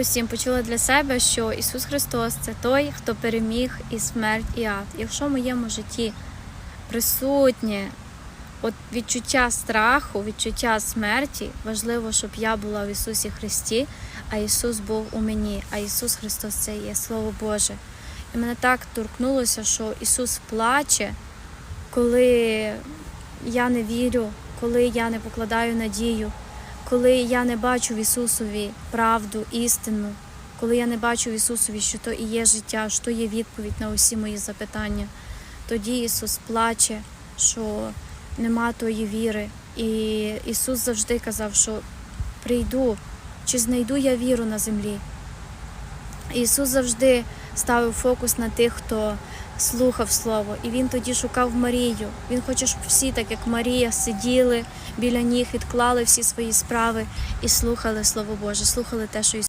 Усім почула для себе, що Ісус Христос це той, хто переміг і смерть, і ад. Якщо в моєму житті присутнє от відчуття страху, відчуття смерті, важливо, щоб я була в Ісусі Христі, а Ісус був у мені, а Ісус Христос це є Слово Боже. І мене так торкнулося, що Ісус плаче, коли я не вірю, коли я не покладаю надію, коли я не бачу в Ісусові правду, істину, коли я не бачу в Ісусові, що то і є життя, що є відповідь на усі мої запитання, тоді Ісус плаче, що нема тої віри. І Ісус завжди казав, що прийду, чи знайду я віру на землі. Ісус завжди ставив фокус на тих, хто слухав Слово. І Він тоді шукав Марію. Він хоче, щоб всі, так як Марія, сиділи біля ніг, відклали всі свої справи і слухали Слово Боже, слухали те, що Ісус.